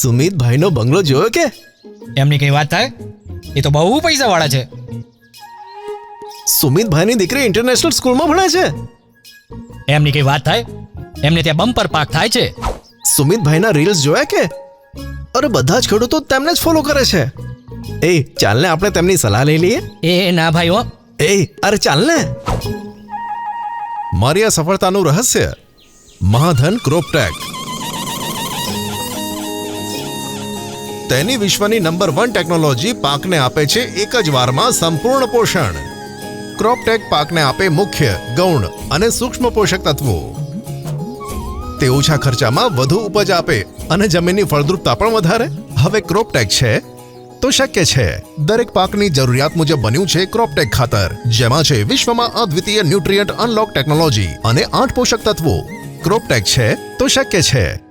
સુમિતભાઈનો બંગલો જોયો કે? એમની કઈ વાત થાય? એ તો બહુ પૈસા વાળા છે. સુમિતભાઈની દીકરી ઇન્ટરનેશનલ સ્કૂલમાં ભણે છે? એમની કઈ વાત થાય? એમને ત્યાં બમ્પર પાક થાય છે. સુમિતભાઈના રીલ્સ જોયા કે? અરે બધા જ ખેડૂતો તેમને જ ફોલો કરે છે. એ ચાલને આપણે તેમની સલાહ લઈ લઈએ? એ ના ભાઈ હો. એ અરે ચાલને. મારી આ સફળતાનું રહસ્ય મહાધન ક્રોપટેક તેની વિશ્વની નંબર વન ટેકનોલોજી પાકને આપે છે એક જ વારમાં સંપૂર્ણ પોષણ. ક્રોપટેક પાકને આપે મુખ્ય, ગૌણ અને સૂક્ષ્મ પોષક તત્વો. તે ઓછા ખર્ચામાં વધુ ઉપજ આપે અને જમીનની ફળદ્રુપતા પણ વધારે. હવે ક્રોપટેક છે તો શક્ય છે. દરેક પાકની જરૂરિયાત મુજબ બન્યું છે ક્રોપટેક ખાતર, જેમાં છે વિશ્વમાં અદ્વિતીય ન્યુટ્રિયન્ટ અનલોક ટેકનોલોજી અને આઠ પોષક તત્વો. ક્રોપટેક છે તો શક્ય છે.